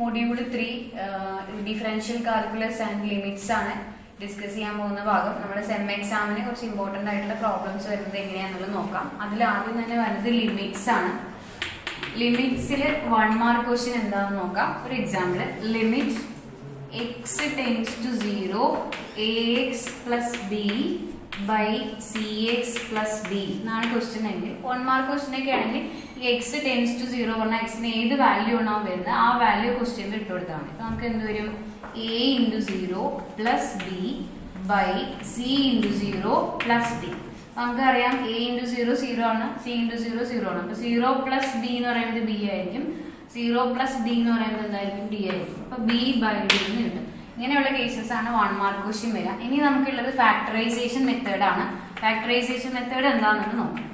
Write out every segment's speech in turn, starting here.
Module three differential calculus and limits ആണ് discuss ചെയ്യാൻ പോകുന്ന ഭാഗം. നമ്മുടെ സെം എക്സാമിന് കുറച്ച് ഇമ്പോർട്ടന്റ് ആയിട്ടുള്ള പ്രോബ്ലംസ് വരുന്നത് എങ്ങനെയാണെന്നുള്ളത് നോക്കാം. അതിൽ ആദ്യം തന്നെ വരുന്നത് ലിമിറ്റ്സ് ആണ്. ലിമിറ്റ്സിൽ വൺ മാർക്ക് ക്വസ്റ്റ്യൻ എന്താണെന്ന് നോക്കാം. ഒരു example limit x tends to zero a x plus b by c x plus d എന്നാണ് ക്വസ്റ്റ്യൻ എങ്കിൽ. വൺ മാർക്ക് ക്വസ്റ്റ്യൻ ഒക്കെ ആണെങ്കിൽ ഈ എക്സ് ടെൻസ് ടു സീറോ പറഞ്ഞാൽ എക്സിന് ഏത് വാല്യൂ ആണോ വരുന്നത് ആ വാല്യൂ ക്വസ്റ്റ്യൻ ഇട്ട് കൊടുത്താൽ മതി. അപ്പൊ നമുക്ക് എന്ത് വരും? A into zero plus b by c into zero plus d നമുക്കറിയാം എ ഇന്റു സീറോ സീറോ ആണ് സി ഇന്റു സീറോ സീറോ ആണ്. അപ്പൊ സീറോ പ്ലസ് ബി എന്ന് പറയുന്നത് ബി ആയിരിക്കും. സീറോ പ്ലസ് ഡി എന്ന് പറയുന്നത് എന്തായിരിക്കും? ഡി ആയിരിക്കും. അപ്പൊ ബി ബൈ ഡി എന്ന് കിട്ടും. ഇങ്ങനെയുള്ള കേസസ് ആണ് വൺ മാർക്ക് ക്വസ്റ്റ്യൻ വരിക. ഇനി നമുക്കുള്ളത് ഫാക്ടറൈസേഷൻ മെത്തേഡ് ആണ്. ഫാക്ടറൈസേഷൻ മെത്തേഡ് എന്താണെന്ന് നോക്കാം.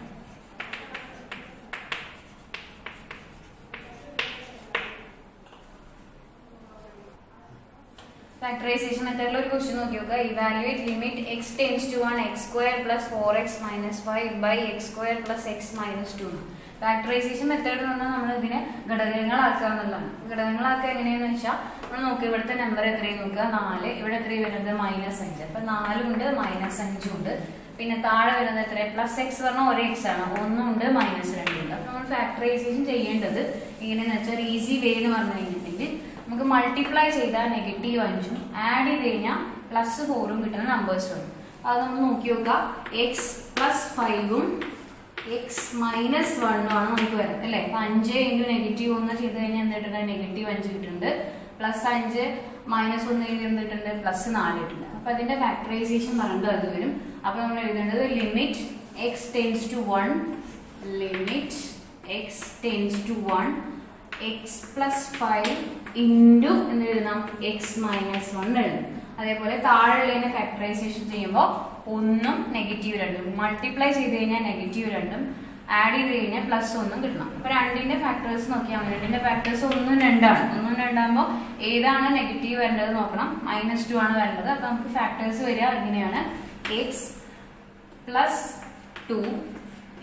ഫാക്ടറൈസേഷൻ മെത്തേഡിൽ ഒരു ക്വസ്റ്റ്യൻ നോക്കി നോക്കുക evaluate limit x tends to one x square plus four x minus five by x square plus x minus two factorisation method എന്ന് പറഞ്ഞാൽ നമ്മൾ ഇതിനെ ഘടകങ്ങളാക്കുക എന്നുള്ളതാണ്. ഘടകങ്ങളാക്കുക എങ്ങനെയാന്ന് വെച്ചാൽ നമ്മൾ നോക്കുക ഇവിടുത്തെ നമ്പർ എത്രയും നോക്കുക? നാല്. ഇവിടെ എത്രയും വരുന്നത്? മൈനസ് അഞ്ച്. അപ്പൊ നാലും ഉണ്ട് മൈനസ് അഞ്ചും ഉണ്ട്. പിന്നെ താഴെ വരുന്നത് എത്ര പ്ലസ് എക്സ് പറഞ്ഞാൽ ഒരേ എക്സ് ആണ്. ഒന്നും ഉണ്ട് മൈനസ് രണ്ടും ഉണ്ട്. അപ്പൊ നമ്മൾ ഫാക്ടറൈസേഷൻ ചെയ്യേണ്ടത് എങ്ങനെയാന്ന് വെച്ചാൽ ഈസി വേ എന്ന് പറഞ്ഞു കഴിഞ്ഞിട്ടുണ്ടെങ്കിൽ നമുക്ക് മൾട്ടിപ്ലൈ ചെയ്താൽ നെഗറ്റീവ് അഞ്ചും ആഡ് ചെയ്ത് കഴിഞ്ഞാൽ പ്ലസ് ഫോറും കിട്ടുന്ന നമ്പേഴ്സ് വരും. അത് നമ്മൾ നോക്കി നോക്കുക. എക്സ് പ്ലസ് ഫൈവും എക്സ് മൈനസ് വണ്ണും ആണ് നമുക്ക് വരുന്നത് അല്ലേ? അപ്പൊ അഞ്ച് ഇന്റു നെഗറ്റീവ് ഒന്ന് ചെയ്ത് കഴിഞ്ഞാൽ എന്തിട്ടുണ്ട് നെഗറ്റീവ് അഞ്ച് കിട്ടുന്നുണ്ട്. പ്ലസ് അഞ്ച് മൈനസ് ഒന്ന് എഴുതി പ്ലസ് നാല് കിട്ടുന്നുണ്ട്. അപ്പൊ അതിന്റെ ഫാക്ടറൈസേഷൻ പറഞ്ഞിട്ട് അത് വരും. അപ്പൊ നമ്മൾ എഴുതേണ്ടത് limit x tends to one limit x tends to one x plus five into എന്ന് എഴുതാം. എക്സ് മൈനസ് വൺ എഴുതും. അതേപോലെ താഴെയുള്ളതിനെ ഫാക്ടറൈസേഷൻ ചെയ്യുമ്പോൾ ഒന്നും നെഗറ്റീവ് രണ്ടും. മൾട്ടിപ്ലൈ ചെയ്ത് കഴിഞ്ഞാൽ നെഗറ്റീവ് രണ്ടും. ആഡ് ചെയ്ത് കഴിഞ്ഞാൽ പ്ലസ് ഒന്നും കിട്ടണം. അപ്പൊ രണ്ടിന്റെ ഫാക്ടേഴ്സ് നോക്കിയാൽ മതി. രണ്ടിന്റെ ഫാക്ടേഴ്സ് ഒന്നും രണ്ടാണ്. ഒന്നും രണ്ടാകുമ്പോൾ ഏതാണ് നെഗറ്റീവ് വരേണ്ടത് നോക്കണം. മൈനസ് ടു ആണ് വരേണ്ടത്. അപ്പൊ നമുക്ക് ഫാക്ടേഴ്സ് വരിക ഇങ്ങനെയാണ്. X plus two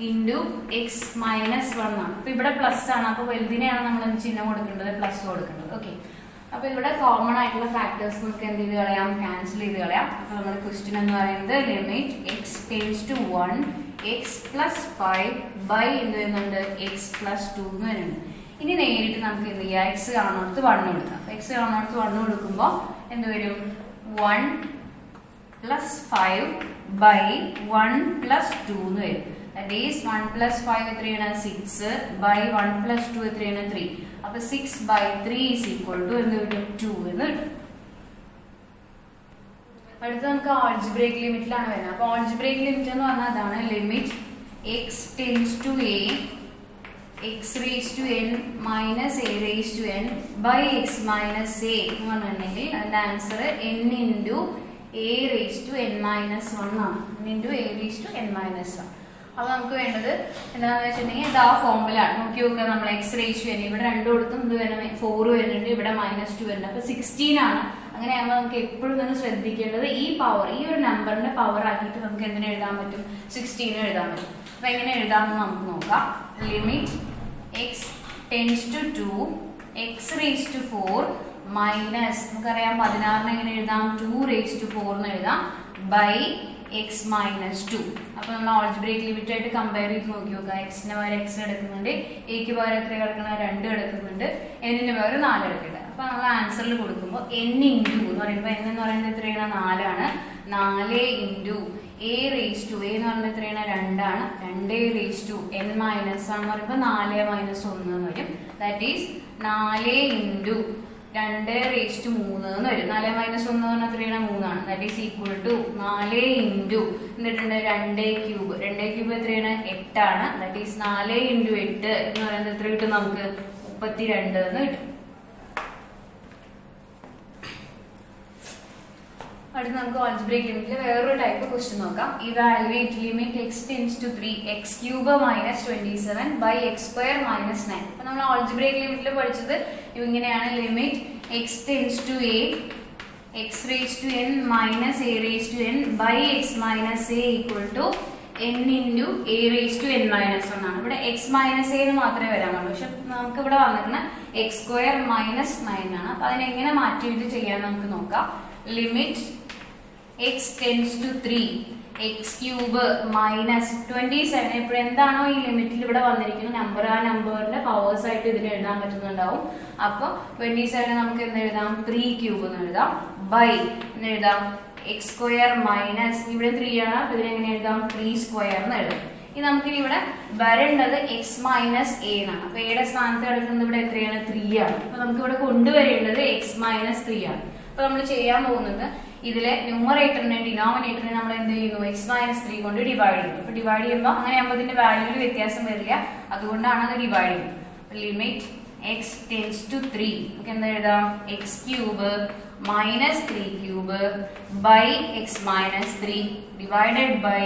into x minus one ആണ്. അപ്പൊ ഇവിടെ പ്ലസ് ആണ്. അപ്പൊ വലുതിനെയാണ് നമ്മൾ ചിഹ്നം കൊടുക്കേണ്ടത്? പ്ലസ് കൊടുക്കേണ്ടത്. ഓക്കെ അപ്പൊ ഇവിടെ കോമൺ ആയിട്ടുള്ള ഫാക്ടേഴ്സ് നമുക്ക് എന്ത് ചെയ്ത് കളയാം? ക്യാൻസൽ ചെയ്ത് കളയാം. അപ്പൊ നമ്മുടെ ക്വസ്റ്റ്യൻ എന്ന് പറയുന്നത് limit x tends to one x plus five by എന്ത് വരുന്നുണ്ട്? എക്സ് പ്ലസ് ടു എന്ന് വരുന്നുണ്ട് ഇനി നേരിട്ട് നമുക്ക് എന്ത് ചെയ്യാം? എക്സ് കാണുന്നിടത്ത് വണ്ണ് കൊടുക്കാം. എക്സ് കാണുന്നിടത്ത് വണ്ണ് കൊടുക്കുമ്പോൾ എന്ത് വരും? One plus five by one plus two എന്ന് വരും. That is one plus five എത്രയാണ് six by one plus two എത്രയാണ് ത്രീ അപ്പൊ six by three is equal to എന്ത് കിട്ടും? ടു എന്ന് കിട്ടും. അടുത്ത നമുക്ക് ആൾജിബ്രേക്ക് ലിമിറ്റിലാണ് വരുന്നത്. അപ്പൊ ആൾജിബ്രേക്ക് ലിമിറ്റ് എന്ന് പറഞ്ഞാൽ അതാണ് limit x tends to a x raise to n minus a raise to n by x minus a എന്ന് പറഞ്ഞിട്ടുണ്ടെങ്കിൽ അതിന്റെ answer n into a raise to n minus one ആണ്. Into a raise to n minus one അപ്പൊ നമുക്ക് വേണ്ടത് എന്താണെന്ന് വെച്ചിട്ടുണ്ടെങ്കിൽ ഇത് ആ ഫോമിലാണ് നോക്കി നോക്കുക നമ്മൾ എക്സ് റേസ് ടു ഇവിടെ രണ്ടു കൊടുത്തും ഇത് വരണം ഫോർ വരുന്നുണ്ട്. ഇവിടെ മൈനസ് ടു വരുന്നുണ്ട്. അപ്പൊ സിക്സ്റ്റീൻ ആണ്. അങ്ങനെയാകുമ്പോൾ നമുക്ക് എപ്പോഴും തന്നെ ശ്രദ്ധിക്കേണ്ടത് ഈ പവർ ഈ ഒരു നമ്പറിന്റെ പവർ ആക്കിയിട്ട് നമുക്ക് എന്തിനെ എഴുതാൻ പറ്റും? സിക്സ്റ്റീൻ എഴുതാൻ പറ്റും. അപ്പൊ എങ്ങനെ എഴുതാമെന്ന് നമുക്ക് നോക്കാം. Limit x tends to two x raise to four minus നമുക്കറിയാം പതിനാറിന് എങ്ങനെ എഴുതാം? ടു റേസ് ടു എന്ന് എഴുതാം. ബൈ എക്സ് മൈനസ് ടു അപ്പൊ നമ്മൾ ഓൾജിബ്രേക്ക് ലിമിറ്റ് ആയിട്ട് കമ്പയർ ചെയ്ത് നോക്കി നോക്കുക. എക്സിന് പകരം എക്സ് എടുക്കുന്നുണ്ട്. എക്ക് പകരം എത്ര കിടക്കണം രണ്ട് എടുക്കുന്നുണ്ട് എന്നിന് പകരം നാല് എടുക്കുന്നുണ്ട് അപ്പൊ നമ്മൾ ആൻസറിൽ കൊടുക്കുമ്പോൾ എൻ ഇന്റു എന്ന് പറയുമ്പോൾ എൻ എന്ന് പറയുന്നത് എത്രയാണ്? നാലാണ്. നാല് into a raise to a എന്ന് പറയുന്നത് എത്രയാണ്? രണ്ടാണ്. രണ്ട് റേസ് ടു എൻ മൈനസ് ആണെന്ന് പറയുമ്പോൾ നാല് മൈനസ് ഒന്ന് എന്ന് വരും. ദാറ്റ് ഈസ് നാല് ഇന്റു രണ്ട് റേസ് ടു മൂന്ന് എന്ന് വരും. നാല് മൈനസ് ഒന്ന് പറഞ്ഞാൽ എത്രയാണ്? മൂന്നാണ്. ദാറ്റ് ഈസ് ഈക്വൽ ടു നാല് ഇന്റു എന്നിട്ടുണ്ട്. രണ്ട് ക്യൂബ് രണ്ട് ക്യൂബ് എത്രയാണ്? എട്ടാണ്. ദാറ്റ് ഈസ് നാല് ഇന്റു എട്ട് എന്ന് പറയുന്നത് എത്ര കിട്ടും നമുക്ക്? മുപ്പത്തിരണ്ട് എന്ന് കിട്ടും. അടുത്ത് നമുക്ക് ഓൾജിബ്രേക്ക് ലിമിറ്റിൽ വേറൊരു ടൈപ്പ് ക്വസ്റ്റ്യൻ നോക്കാം. Evaluate limit x tends to three x cube minus twenty seven by x square minus nine അപ്പൊ നമ്മൾ ഓൾജിബ്രേക്ക് ലിമിറ്റിൽ പഠിച്ചത് ഇങ്ങനെയാണ് limit x tends to a x raise to n minus a raise to n by x minus a equal to n into a raise to n minus one ആണ്. ഇവിടെ X minus എന്ന് മാത്രമേ വരാൻ പാടുള്ളൂ. പക്ഷെ നമുക്ക് ഇവിടെ വന്നിരുന്ന എക്സ് സ്ക്വയർ മൈനസ് നയൻ ആണ്. അപ്പൊ അതിനെങ്ങനെ മാറ്റിയിട്ട് ചെയ്യാൻ നമുക്ക് നോക്കാം. Limit x tends to three x cube minus twenty seven ഇപ്പോൾ എന്താണോ ഈ ലിമിറ്റിൽ ഇവിടെ വന്നിരിക്കുന്ന നമ്പർ ആ നമ്പറിന്റെ പവേഴ്സ് ആയിട്ട് ഇതിന് എഴുതാൻ പറ്റുന്നുണ്ടാവും. അപ്പൊ ട്വന്റി സെവൻ നമുക്ക് എന്ത് എഴുതാം? ത്രീ ക്യൂബ് എന്ന് എഴുതാം. ബൈ എന്ന് എഴുതാം. എക്സ് സ്ക്വയർ മൈനസ് ഇവിടെ ത്രീ ആണ്. അപ്പൊ ഇതിനെങ്ങനെ എഴുതാം? ത്രീ സ്ക്വയർ എന്ന് എഴുതാം. ഇനി നമുക്ക് ഇവിടെ വരേണ്ടത് എക്സ് മൈനസ് എ എന്നാണ് അപ്പൊ എയുടെ സ്ഥാനത്ത് കിടക്കുന്നത് ഇവിടെ എത്രയാണ്? ത്രീ ആണ്. അപ്പൊ നമുക്ക് ഇവിടെ കൊണ്ടുവരേണ്ടത് എക്സ് മൈനസ് ത്രീ ആണ്. അപ്പൊ നമ്മൾ ചെയ്യാൻ പോകുന്നത് ഇതിലെ ന്യൂമറേറ്ററിനെ ഡിനോമിനേറ്ററിനെ നമ്മൾ എന്ത് ചെയ്യുന്നു? എക്സ് മൈനസ് ത്രീ കൊണ്ട് ഡിവൈഡ് ചെയ്യുന്നു. അപ്പൊ ഡിവൈഡ് ചെയ്യുമ്പോൾ അങ്ങനെ ആകുമ്പോൾ ഇതിന്റെ വാല്യൂവിൽ വ്യത്യാസം വരില്ല. അതുകൊണ്ടാണ് അത് ഡിവൈഡ് ചെയ്യുന്നത്. Limit x tends to three നമുക്ക് എന്താ എഴുതാം? X cube minus three cube by x minus three divided by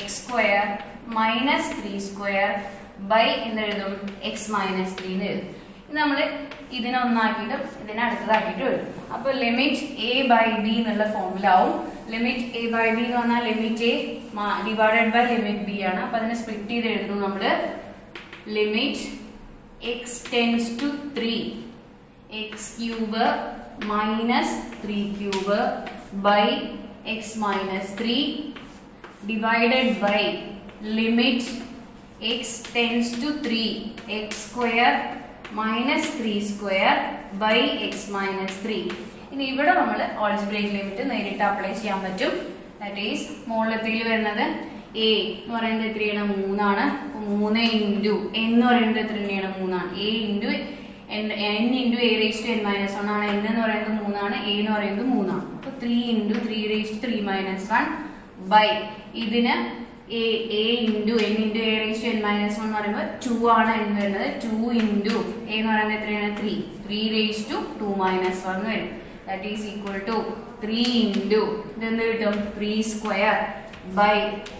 x square minus three square by എന്തെഴുതും x minus three എന്ന് എഴുതും. നമ്മൾ ഇതിനെ ഒന്നാക്കിയിട്ടും ഇതിനെ അടുത്തതാക്കിയിട്ട് എഴുതും അപ്പൊ ലിമിറ്റ് എ ബൈ ബി എന്നുള്ള ആവും. ലിമിറ്റ് എ ബൈ ബി എന്ന് പറഞ്ഞാൽ limit a divided by limit b ആണ്. അപ്പൊ അതിനെ സ്പ്ലിറ്റ് ചെയ്ത് എഴുതുന്നു നമ്മൾ limit x tends to three x cube minus three cube by x minus three divided by limit x tends to three x square minus three square by x minus three ഇനി ഇവിടെ നമ്മൾ algebraic limit നേരിട്ട് apply ചെയ്യാൻ പറ്റും. That is മുകളിലത്തിൽ വരുന്നത്? A എന്ന് പറയുന്നത് എത്രയാണ് മൂന്നാണ്. മൂന്ന് ഇന്റു എന്ന് പറയുന്നത് എത്ര തന്നെയാണ് മൂന്നാണ്. A into n into a raise to n minus one ആണ്. എൻ എന്ന് പറയുന്നത് മൂന്നാണ്. എ എന്ന് പറയുന്നത് മൂന്നാണ്. അപ്പൊ three into three raise three minus one by ഇതിന് a a into n into a raise to n minus one എന്ന് പറയുമ്പോൾ ടു ആണ് എൻ വരുന്നത്. ടു ഇന്റു എ എന്ന് പറയുന്നത് എത്രയാണ്? Three three raise to two minus one എന്ന് വരും. That is equal to three into ഇതെന്ത് കിട്ടും? Three square by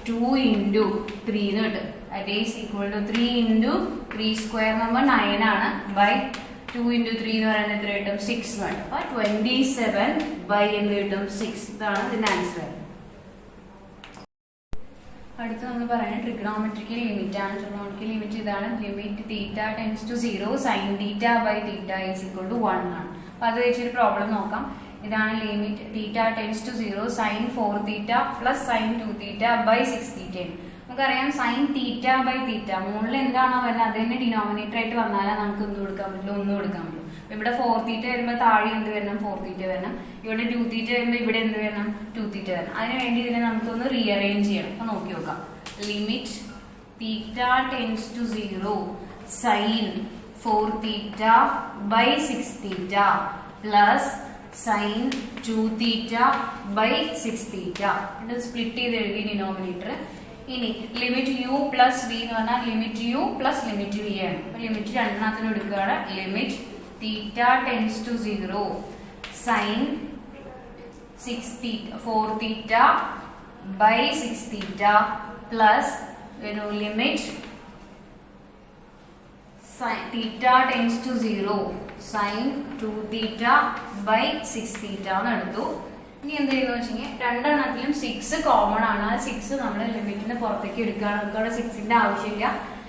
two into three എന്ന് കിട്ടും. That is equal to three into three square number nine ആണ് ബൈ ടു ഇന്റു ത്രീ എന്ന് പറയുന്നത് എത്ര കിട്ടും? സിക്സ് എന്ന് കിട്ടും. അപ്പൊ ട്വന്റി സെവൻ ബൈ എന്ത് കിട്ടും? സിക്സ് ഇതാണ് ഇതിന്റെ ആൻസർ അടുത്ത് നമ്മൾ പറയുന്നത് ട്രിഗണോമെട്രിക്കൽ ലിമിറ്റ് ആണ്. ട്രിഗണോമെട്രിക്കൽ ലിമിറ്റ് ഇതാണ് limit theta tends to zero sine theta by theta is equal to one ആണ്. അപ്പൊ അത് വെച്ചൊരു പ്രോബ്ലം നോക്കാം. ഇതാണ് limit theta tends to zero sine four theta plus sine two theta by six theta നമുക്കറിയാം sine theta by തീറ്റ മുകളിൽ എന്താണോ വരുന്നത്? അത് തന്നെ ഡിനോമിനേറ്റർ ആയിട്ട് വന്നാലേ നമുക്ക് ഒന്നും കൊടുക്കാൻ പറ്റില്ല? ഒന്നും കൊടുക്കാൻ പറ്റും അപ്പൊ ഇവിടെ ഫോർ തീറ്റ വരുമ്പോൾ താഴെ എന്ത് വരണം? ഫോർ തീറ്റ വരണം. ഇവിടെ ടു തീറ്റ വരുമ്പോൾ ഇവിടെ എന്ത് വരണം? ടു തീറ്റ വരണം. അതിന് വേണ്ടി ഇതിനെ നമുക്കൊന്ന് റീഅറേഞ്ച് ചെയ്യണം. അപ്പൊ നോക്കി നോക്കാം. Limit theta tends to zero sine four theta by six theta plus sine two theta by six theta ഇത് സ്പ്ലിറ്റ് ചെയ്ത് എഴുതി ഡിനോമിനേറ്റർ ഇനി ലിമിറ്റ് യു പ്ലസ് വി എന്ന് പറഞ്ഞാൽ limit u plus limit v ആണ്. ലിമിറ്റ് രണ്ടെണ്ണത്തിന് എടുക്കുകയാണ്. Limit theta tends to zero sine six theta four theta by six theta plus ഒരു limit theta tends to zero sine two theta by six theta എന്ന് എടുത്തു ഇനി എന്ത് ചെയ്യുന്നു വെച്ചാൽ രണ്ടെണ്ണത്തിലും സിക്സ് കോമൺ ആണ്. ആ സിക്സ് നമ്മൾ ലിമിറ്റിന് പുറത്തേക്ക് എടുക്കുകയാണ്. നമുക്ക് അവിടെ സിക്സിന്റെ ആവശ്യമില്ല.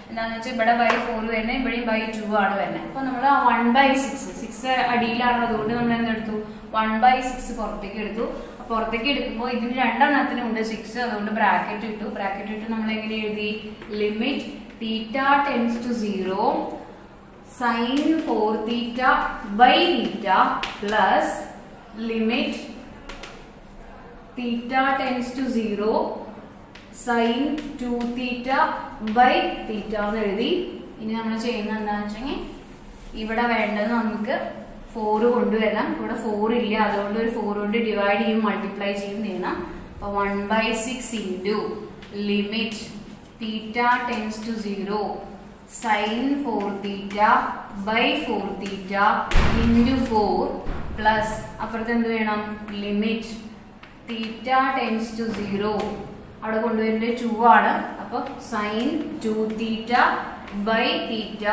എന്താണെന്ന് വെച്ചാൽ ഇവിടെ ബൈ ഫോർ വരുന്നത് ഇവിടെയും ബൈ ടു ആണ് വരുന്നത് അപ്പോൾ നമ്മൾ വൺ ബൈ സിക്സ് സിക്സ് അടിയിലാണ് അതുകൊണ്ട് നമ്മൾ എന്തെടുത്തു വൺ ബൈ സിക്സ് പുറത്തേക്ക് എടുത്തു. പുറത്തേക്ക് എടുക്കുമ്പോൾ ഇതിന് രണ്ടെണ്ണത്തിനും ഉണ്ട് സിക്സ് അതുകൊണ്ട് ബ്രാക്കറ്റ് ഇട്ടു. ബ്രാക്കറ്റ് ഇട്ട് നമ്മൾ എങ്ങനെ എഴുതി? Limit theta tends to zero sine four theta by theta plus limit theta tends to zero sine two theta by theta എന്ന് എഴുതി. ഇനി നമ്മൾ ചെയ്യുന്നത് എന്താണെന്ന് വെച്ചെങ്കിൽ ഇവിടെ വേണ്ടത് നമുക്ക് ഫോർ കൊണ്ടുവരാം ഇവിടെ ഫോർ ഇല്ല അതുകൊണ്ട് ഒരു ഫോർ കൊണ്ട് ഡിവൈഡ് ചെയ്യും മൾട്ടിപ്ലൈ ചെയ്യും ചെയ്യണം അപ്പൊ one by six into limit theta tends to zero sine four theta by four theta into four plus അപ്പുറത്ത് എന്ത് വേണം? Limit theta tends to zero അവിടെ കൊണ്ടുവരേണ്ടത് ടു ആണ്. അപ്പൊ sine two theta by theta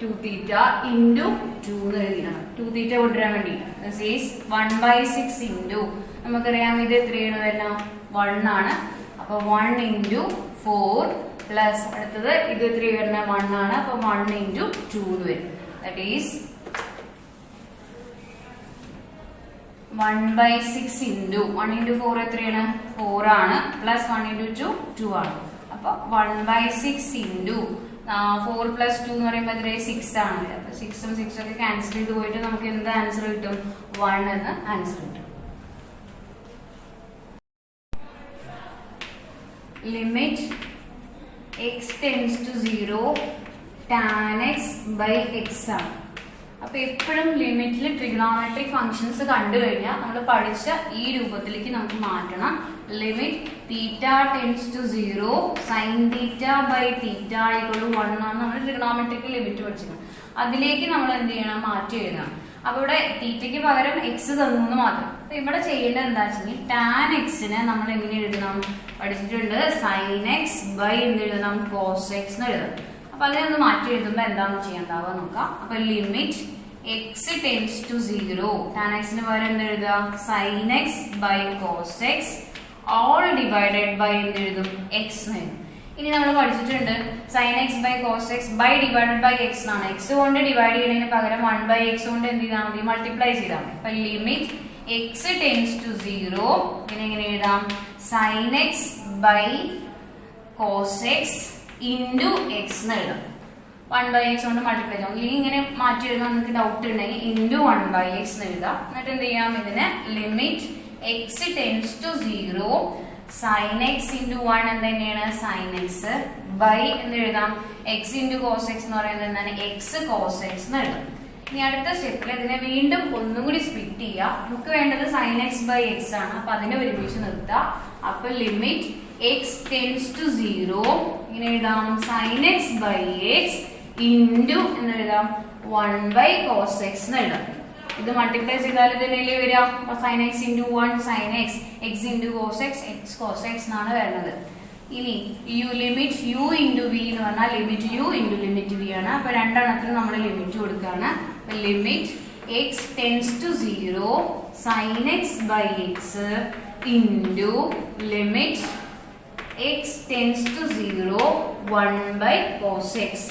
two theta into two എന്ന് എഴുതിയാണ് two theta കൊണ്ടുവരാൻ വേണ്ടി. This is one by six into. നമുക്കറിയാം ഇത് എത്രയാണ് വരുന്ന വൺ ആണ്. അപ്പൊ വൺ ഇന്റു ഫോർ പ്ലസ് അടുത്തത് ഇത് എത്ര വരുന്ന വൺ ആണ്. അപ്പൊ വൺ ഇന്റു ടു എന്ന് വരും. That is one by six into. One into four എത്രയാണ്? ഫോർ ആണ്. Plus one into two two ആണ്. അപ്പൊ one by six into four plus two എന്ന് പറയുമ്പോൾ എത്രയായി സിക്സ് ആണ്. അപ്പൊ സിക്സും സിക്സും ഒക്കെ ക്യാൻസൽ ചെയ്ത് പോയിട്ട് നമുക്ക് എന്ത് ആൻസർ കിട്ടും? വൺ എന്ന് ആൻസർ കിട്ടും. Limit x tends to zero tan x by x ആണ്. അപ്പൊ എപ്പോഴും ലിമിറ്റിൽ ട്രിഗണോമെട്രിക് ഫംഗ്ഷൻസ് കണ്ടു കഴിഞ്ഞാൽ നമ്മൾ പഠിച്ച ഈ രൂപത്തിലേക്ക് നമുക്ക് മാറ്റണം. Limit theta tends to zero sine theta by theta equal one ആണ് നമ്മൾ ട്രിഗണോമെട്രിക് ലിമിറ്റ് പഠിച്ചത് അതിലേക്ക് നമ്മൾ എന്ത് ചെയ്യണം? മാറ്റി എഴുതണം. അപ്പൊ ഇവിടെ തീറ്റയ്ക്ക് പകരം എക്സ് തന്നു മാത്രം. അപ്പൊ ഇവിടെ ചെയ്യേണ്ടത് എന്താ വെച്ചെങ്കിൽ ടാൻ എക്സിനെ നമ്മൾ എങ്ങനെ എഴുതണം? പഠിച്ചിട്ടുണ്ട്. സൈൻ എക്സ് ബൈ എന്ത് എഴുതണം? കോസ് എക്സ് എന്ന് എഴുതണം. അപ്പൊ അതിനൊന്ന് മാറ്റി എഴുതുമ്പോ എന്താണ് ചെയ്യാണ്ടാവുക നോക്കാം. അപ്പൊ limit x tends to zero tan എക്സിന് പകരം എന്ത് എഴുതുക? Sine x by cos x all divided by എന്ത് എഴുതും? എക്സ് എന്ന് ഇനി നമ്മൾ പഠിച്ചിട്ടുണ്ട് sine x by cos x by divided by x ആണ് എക്സ് കൊണ്ട് ഡിവൈഡ് ചെയ്യുന്നതിന് പകരം വൺ ബൈ എക്സ് കൊണ്ട് എന്ത് ചെയ്താൽ മതി? മൾട്ടിപ്ലൈ ചെയ്താൽ മതി. അപ്പൊ limit x tends to zero പിന്നെ എങ്ങനെ എഴുതാം? Sine x by cos x into x എന്ന് എഴുതാം. വൺ ബൈ എക്സ് കൊണ്ട് മൾട്ടിപ്ലൈ ചെയ്യാം അല്ലെങ്കിൽ ഇങ്ങനെ മാറ്റി എഴുതാൻ നിങ്ങൾക്ക് ഡൗട്ട് ഉണ്ടെങ്കിൽ ഇന്റു വൺ ബൈ എക്സ് എന്ന് എഴുതാം. എന്നിട്ട് എന്ത് ചെയ്യാം? ഇതിന് limit x tends to zero sine x into one എന്ത് തന്നെയാണ്? സൈൻ എക്സ് ബൈ എന്ന് എഴുതാം. എക്സ് ഇന്റു കോസ് എക്സ് എന്ന് പറയുന്നത് എന്താണ്? എക്സ് കോസ് എക്സ് എന്ന് എഴുതാം. ഇനി അടുത്ത സ്റ്റെപ്പിൽ ഇതിനെ വീണ്ടും ഒന്നും കൂടി സ്പ്ലിറ്റ് ചെയ്യുക. നമുക്ക് വേണ്ടത് സൈൻ എക്സ് ബൈ എക്സ് ആണ്. അപ്പൊ അതിനെ ഒരുമിച്ച് നിർത്താം. അപ്പൊ limit x tends to zero ഇങ്ങനെ എഴുതാം. Sine x by x into എന്ന് എഴുതാം വൺ ബൈ കോസ് എക്സ് എന്ന് എഴുതാം. ഇത് മൾട്ടിപ്ലൈ ചെയ്താൽ ഇതിനല്ലേ വരിക? Sine x into one sine x x into cos x x cos x എന്നാണ് വരുന്നത്. ഇനി u limit u into v എന്ന് പറഞ്ഞാൽ limit u into limit v ആണ്. അപ്പോൾ രണ്ടെണ്ണത്തിന് നമ്മൾ ലിമിറ്റ് കൊടുക്കുകയാണ്. Limit x tends to zero sine x by x into limit x tends to zero one by cos x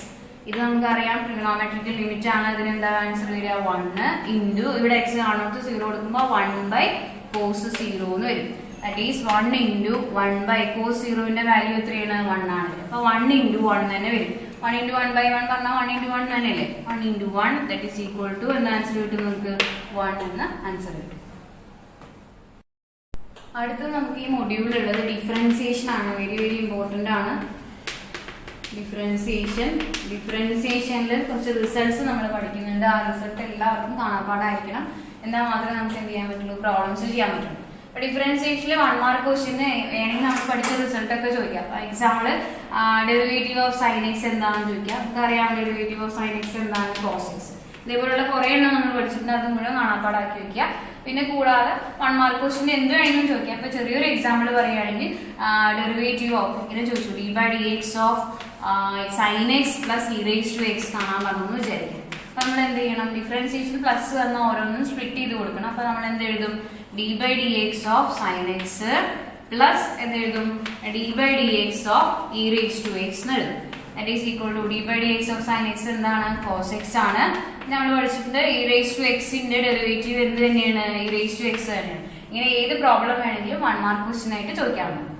ഇത് നമുക്കറിയാം ട്രിഗണോമെട്രിക്കൽ ലിമിറ്റ് ആണ്. അതിന് എന്താ ആൻസർ വരിക? വണ്ണ് ഇന്റു ഇവിടെ എക്സ് കാണുന്നത് സീറോ കൊടുക്കുമ്പോൾ വൺ ബൈ കോസ് സീറോ എന്ന് വരും. That is one into one by cos സീറോവിന്റെ value എത്രയാണ്? വൺ ആണ്. അപ്പോൾ വൺ ഇന്റു വൺ തന്നെ വരും. One into one by one പറഞ്ഞാൽ വൺ ഇന്റു വൺ തന്നെയല്ലേ? One into one that is equal to എന്ന ആൻസർ കിട്ടും നമുക്ക്? വൺ എന്ന ആൻസർ കിട്ടും. അടുത്ത് നമുക്ക് ഈ മൊഡ്യൂളിലുള്ളത് ഡിഫറൻസിയേഷൻ ആണ്. വെരി വെരി ഇമ്പോർട്ടന്റ് ആണ്. ഡിഫറൻസിയേഷൻ ഡിഫറൻസിയേഷനിൽ കുറച്ച് റിസൾട്ട്സ് നമ്മൾ പഠിക്കുന്നുണ്ട്. ആ റിസൾട്ട് എല്ലാവർക്കും കാണാപ്പാടായിരിക്കണം. എന്നാൽ മാത്രമേ നമുക്ക് എന്ത് ചെയ്യാൻ പറ്റുള്ളൂ? പ്രോബ്ലംസ് ചെയ്യാൻ പറ്റുള്ളൂ. അപ്പോൾ ഡിഫറൻസിയേഷനിൽ വൺ മാർക്ക് ക്വസ്റ്റിന് വേണമെങ്കിൽ നമ്മൾ പഠിച്ച റിസൾട്ട് ഒക്കെ ചോദിക്കാം. For example derivative of sine x എന്താണെന്ന് ചോദിക്കാം. നമുക്ക് അറിയാം ഡെറിവേറ്റീവ് ഓഫ് സൈൻ എക്സ് എന്താണ് കോസ് ഇതേപോലുള്ള കുറെ എണ്ണം നമ്മൾ പഠിച്ചിട്ടുണ്ട്. അത് മുഴുവൻ കാണാപ്പാടാക്കി വെക്കുക. പിന്നെ കൂടാതെ വൺ മാർക്ക് ക്വസ്റ്റിന് എന്ത് വേണമെങ്കിലും ചോദിക്കാം. അപ്പൊ ചെറിയൊരു എക്സാമ്പിൾ പറയുകയാണെങ്കിൽ ഡെറിവേറ്റീവ് ഓഫ് ഇങ്ങനെ ചോദിച്ചു. D by d x of sine x plus e raise to x കാണാൻ പറഞ്ഞു വിചാരിക്കും. അപ്പൊ നമ്മൾ എന്ത് ചെയ്യണം? ഡിഫറൻസിയേഷൻ പ്ലസ് വന്ന ഓരോന്നും സ്പ്ലിറ്റ് ചെയ്ത് കൊടുക്കണം. അപ്പൊ നമ്മൾ എന്ത് എഴുതും? D by d x of sine x plus എന്ത് എഴുതും? D by d x of e raise to x എന്ന് എഴുതും. എന്താണ്? കോസ് എക്സ് ആണ്. നമ്മൾ പഠിച്ചിട്ടുണ്ട് ഇ റേസ് ടു എക്സിന്റെ ഡെറിവേറ്റീവ് എന്ത് തന്നെയാണ്? ഇ റേസ് ടു എക്സ് തന്നെയാണ്. ഇങ്ങനെ ഏത് പ്രോബ്ലം വേണമെങ്കിലും വൺ മാർക്ക് ക്വസ്റ്റ്യൻ ആയിട്ട് ചോദിക്കാവുന്നതാണ്.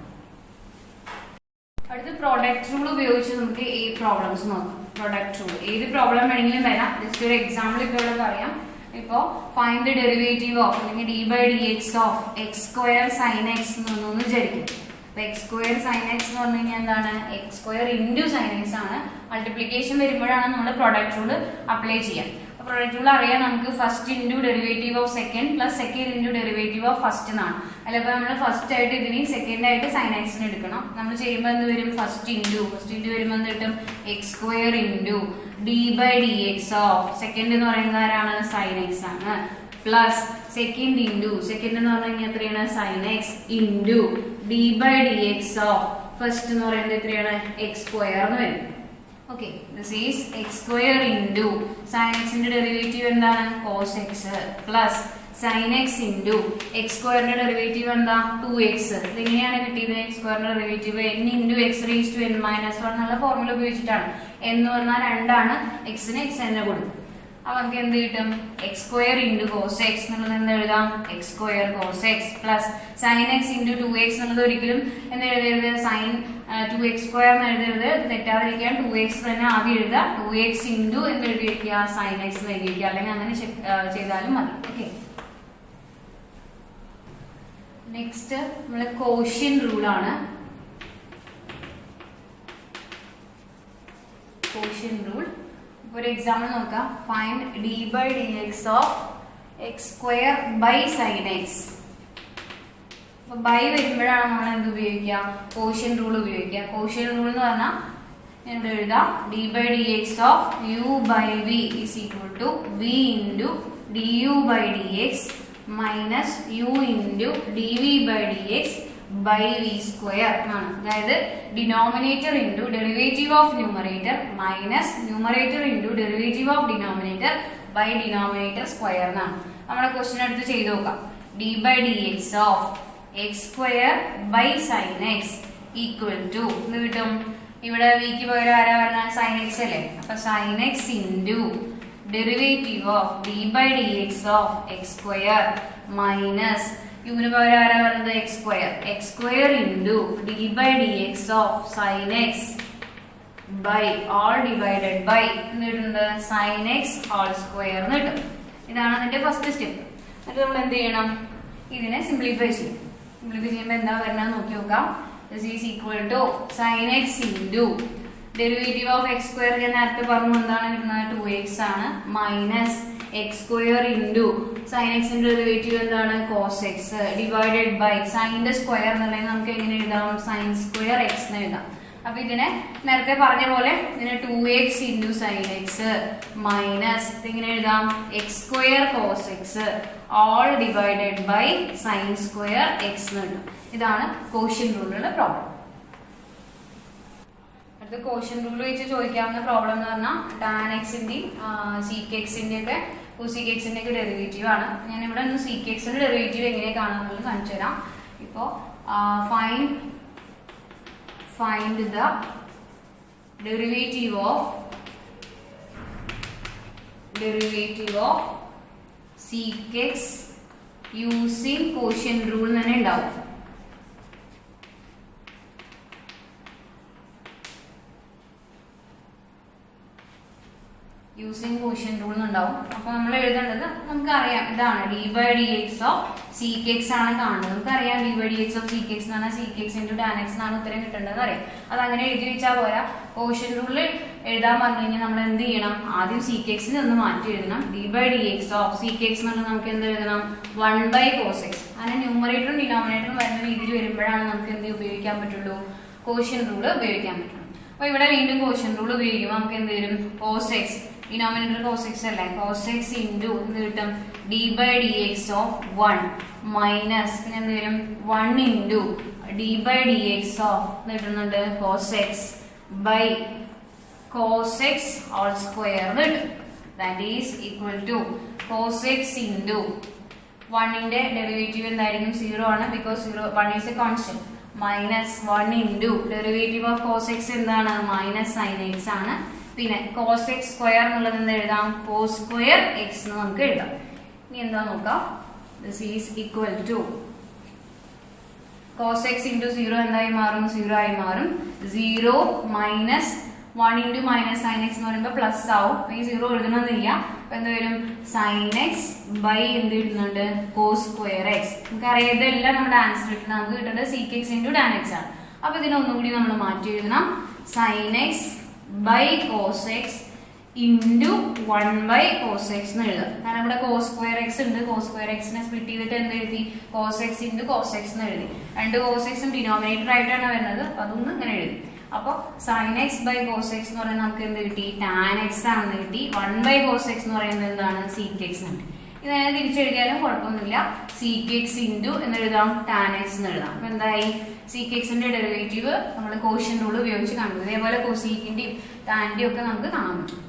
അടുത്ത പ്രോഡക്റ്റ് റൂൾ ഉപയോഗിച്ച് നമുക്ക് ഈ പ്രോബ്ലംസ് നോക്കാം. പ്രോഡക്റ്റ് റൂൾ ഏത് പ്രോബ്ലം വേണമെങ്കിലും വരാം. ജസ്റ്റ് ഒരു എക്സാമ്പിൾ ഇപ്പോൾ ഇവിടെ പറയാം. ഇപ്പോൾ ഫൈൻ ദി ഡെറിവേറ്റീവ് ഓഫ് അല്ലെങ്കിൽ d by d x of x square sine x എന്ന് വിചാരിക്കും. അപ്പോൾ എക്സ് സ്ക്വയർ സൈൻ എക്സ് എന്ന് പറഞ്ഞു കഴിഞ്ഞാൽ എന്താണ്? X square into sine x ആണ്. മൾട്ടിപ്ലിക്കേഷൻ വരുമ്പോഴാണ് നമ്മൾ പ്രോഡക്റ്റ് റൂൾ അപ്ലൈ ചെയ്യാം. പ്രോഡക്റ്റ് റൂൾ അറിയാം നമുക്ക് first into derivative of second plus second into derivative of first എന്നാണ്. അല്ലപ്പോൾ നമ്മൾ ഫസ്റ്റ് ആയിട്ട് ഇതിനെയും സെക്കൻഡ് ആയിട്ട് സൈൻ എക്സിന് എടുക്കണം. നമ്മൾ ചെയ്യുമ്പോൾ എന്ത് വരും? ഫസ്റ്റ് ഇന്റു ഫസ്റ്റ് ഇന്റു വരുമ്പോൾ എന്ത് കിട്ടും? X square into d by d x of second എന്ന് പറയുന്നത് ആരാണ്? സൈൻ എക്സ് ആണ്. പ്ലസ് സെക്കൻഡ് ഇന്റു സെക്കൻഡ് എന്ന് പറഞ്ഞു എത്രയാണ്? Sine x into d by d x of first എന്ന് പറയുന്നത് എത്രയാണ്? എക്സ് സ്ക്വയർ എന്ന് വരും. Okay this is x square into sine എക്സിന്റെ ഡെറിവേറ്റീവ് എന്താണ്? Cos x plus sine x into x സ്ക്വയറിന്റെ ഡെറിവേറ്റീവ് എന്താ? ടു എക്സ് ഇതെങ്ങനെയാണ് കിട്ടിയത്? എക്സ് സ്ക്വയറിന്റെ derivative n into x raise to n minus one എന്നുള്ള ഫോർമുല ഉപയോഗിച്ചിട്ടാണ്. എന്ന് പറഞ്ഞാൽ രണ്ടാണ് എക്സിന് എക്സ് തന്നെ കൊടുക്കും അപ്പൊ നമുക്ക് എന്ത് കിട്ടും? X square into cos x എന്നുള്ളത് എന്ത് എഴുതാം? X square cos x plus sine x into two x എന്നുള്ളത് ഒരിക്കലും എന്ത് എഴുതരുത്? സൈൻ ടു എക്സ് സ്ക്വയർ എന്ന് എഴുതരുത്. തെറ്റാതിരിക്കാൻ ടു എക്സ് തന്നെ ആദ്യം എഴുതുക. ടു എക്സ് ഇന്റു എന്ന് എഴുതി വയ്ക്കുക സൈൻ എക്സ് എന്ന് എഴുതി വയ്ക്കുക അല്ലെങ്കിൽ അങ്ങനെ ചെയ്താലും മതി. ഓക്കെ നെക്സ്റ്റ് നമ്മളെ കോഷ്യൻ റൂളാണ് കോഷ്യൻ റൂൾ ഒരു എക്സാമ്പിൾ നോക്കാം. Find d by d x of x square by sine x അപ്പൊ ബൈ വരുമ്പോഴാണ് നമ്മൾ എന്ത് ഉപയോഗിക്കുക? കോഷ്യൻ റൂൾ ഉപയോഗിക്കുക. കോഷ്യൻ റൂൾ എന്ന് പറഞ്ഞാൽ എന്ത് എഴുതാം. D by d x of u by v is equal to v into d u by d x minus u into d v by d x by v square ആണ്. അതായത് denominator into derivative of numerator minus numerator into derivative of denominator by denominator square എന്നാണ്. നമ്മുടെ question എടുത്ത് ചെയ്ത് നോക്കാം. D by D X of X square by sine X equal to എന്ന് കിട്ടും. ഇവിടെ വിക്ക് പകരം ആരാ പറഞ്ഞാൽ സൈൻ എക്സ് അല്ലേ? അപ്പൊ sine x into derivative of d by d x of x square minus യുവിന് പകരം ആരാ വരുന്നത് x square x square into d by d x of sine x by all divided by എന്ന് കിട്ടുന്നത്? Sign X all square എന്ന് കിട്ടും. ഇതാണ് അതിന്റെ first step എന്നിട്ട് നമ്മൾ എന്ത് ചെയ്യണം? ഇതിനെ സിംപ്ലിഫൈ ചെയ്യും. സിംപ്ലിഫൈ ചെയ്യുമ്പോൾ എന്താ വരുന്നത് നോക്കി നോക്കാം. This is equal to sine x into derivative of x square ഞാൻ നേരത്തെ പറഞ്ഞു എന്താണ് കിട്ടുന്നത് ടു എക്സ് ആണ് minus x square into sine എക്സിന്റെ ഡെറിവേറ്റീവ് എന്താണ്? കോസ് എക്സ് ഡിവൈഡഡ് ബൈ സൈന്റെ സ്ക്വയർ എന്നുള്ളത് നമുക്ക് എങ്ങനെ എഴുതാം? സൈൻ സ്ക്വയർ എക്സ് എന്ന് എഴുതാം. അപ്പൊ ഇതിനെ നേരത്തെ പറഞ്ഞ പോലെ ഇതിനെ two x into sine x minus ഇതിങ്ങനെ എഴുതാം? X square cos x all divided by sine square x എന്ന് എഴുതാം. ഇതാണ് കോഷ്യൻ റൂളിലുള്ള പ്രോബ്ലം. അടുത്ത കോഷൻ റൂൾ വെച്ച് ചോദിക്കാവുന്ന പ്രോബ്ലം എന്ന് പറഞ്ഞാൽ ടാൻ എക്സിന്റെയും കെ എക്സിന്റെ ഒക്കെ സീക്ക് എക്സിന്റെ ഒക്കെ ഡെറിവേറ്റീവ് ആണ്. ഞാൻ ഇവിടെ ഒന്ന് സീക്ക് എക്സിന്റെ ഡെറിവേറ്റീവ് എങ്ങനെ കാണാമെന്നുള്ളത് കാണിച്ചു തരാം. ഇപ്പോ fine find the derivative of derivative of C K X using question rule തന്നെ ഉണ്ടാവും. യൂസിങ് ക്വസ്റ്റ്യൻ റൂൾ എന്നുണ്ടാവും. അപ്പൊ നമ്മൾ എഴുതേണ്ടത് നമുക്കറിയാം ഇതാണ് d by d x of sec x ആണ് കാണുന്നത്. നമുക്കറിയാം d by d x of sec x എന്ന് പറഞ്ഞാൽ sec x into tan x എന്നാണ് ഉത്തരം കിട്ടേണ്ടത് അറിയാം. അത് അങ്ങനെ എഴുതി വെച്ചാൽ പോരാ. ക്വസ്റ്റ്യൻ റൂളിൽ എഴുതാൻ പറഞ്ഞു കഴിഞ്ഞാൽ നമ്മൾ എന്ത് ചെയ്യണം? ആദ്യം സി കെ എക്സിൽ ഒന്ന് മാറ്റി എഴുതണം. D by d x of sec x എന്നുള്ളത് നമുക്ക് എന്ത് എഴുതണം? വൺ ബൈ കോസ് എക്സ് അങ്ങനെ ന്യൂമറേറ്ററും ഡിനോമിനേറ്ററും വരുന്ന രീതിയിൽ വരുമ്പോഴാണ് നമുക്ക് എന്ത് ഉപയോഗിക്കാൻ പറ്റുള്ളൂ? ക്വസ്റ്റ്യൻ റൂൾ ഉപയോഗിക്കാൻ പറ്റുള്ളൂ. അപ്പൊ ഇവിടെ വീണ്ടും ക്വസ്റ്റ്യൻ റൂൾ ഉപയോഗിക്കുമ്പോൾ നമുക്ക് എന്ത് വരും? Cos x denominator cos x അല്ലേ? കോസ് എക്സ് ഇന്റു എന്ത് കിട്ടും d by d x of one minus പിന്നെ എന്ത് വരും? One into d by d x of കിട്ടുന്നുണ്ട്. Cos x by cos x all square that is equal to cos x into വണ്ണിന്റെ derivative എന്തായിരിക്കും? Zero ആണ്. Because zero one is a constant minus one into derivative of cos x എന്താണ്? Minus sine x ആണ്. പിന്നെ cos X square എന്നുള്ളത് എന്ത് എഴുതാം? Cos square x എന്ന് നമുക്ക് എഴുതാം. ഇനി എന്താ നോക്കാം? This is equal to cos x into zero എന്തായി മാറും? സീറോ ആയി മാറും. Zero minus one into minus sine x എന്ന് പറയുമ്പോൾ പ്ലസ് ആവും. ഈ സീറോ എഴുതണമെന്നില്ല അപ്പൊ എന്ത് വരും? സൈൻ എക്സ് ബൈ എന്ത് കിട്ടുന്നുണ്ട്? കോസ് സ്ക്വയർ എക്സ് നമുക്കറിയാം അറിയാതെല്ലാം നമ്മുടെ ആൻസർ കിട്ടുന്നത് നമുക്ക് കിട്ടേണ്ടത് sec x into tan x ആണ്. അപ്പൊ ഇതിനെ ഒന്നുകൂടി നമ്മൾ മാറ്റി എഴുതണം. Sine x by cos x into one by cos x എന്ന് എഴുതാം. കാരണം ഇവിടെ കോസ് സ്ക്വയർ എക്സ് ഉണ്ട്. കോസ് സ്ക്വയർ എക്സിനെ സ്പ്ലിറ്റ് ചെയ്തിട്ട് എന്ത് എഴുതി? Cos x into cos x എന്ന് എഴുതി. രണ്ട് കോസ് എക്സും ഡിനോമിനേറ്റർ ആയിട്ടാണ് വരുന്നത്. അതൊന്നും ഇങ്ങനെ എഴുതി. അപ്പോൾ sine x by cos x എന്ന് പറയുന്നത് നമുക്ക് എന്ത് കിട്ടി? ടാൻ എക്സ് ആണെന്ന് കിട്ടി. വൺ ബൈ കോസ് എക്സ് എന്ന് പറയുന്നത് എന്താണ്? സീക്ക് എക്സ് ഇത് നേരെ തിരിച്ചെഴുതിയാലും കുഴപ്പമൊന്നുമില്ല. സീക്ക് എക്സ് ഇന്റു എന്ന് എഴുതാം. ടാൻ എക്സ് എന്ന് എഴുതാം. അപ്പൊ എന്തായി? സീക്ക് എക്സിന്റെ ഡെറിവേറ്റീവ് നമ്മൾ കോഷ്യൻ റൂൾ ഉപയോഗിച്ച് കാണുന്നത്. അതേപോലെ കോസീക്കിന്റെയും ടാന്റെയും ഒക്കെ നമുക്ക് കാണാൻ പറ്റും.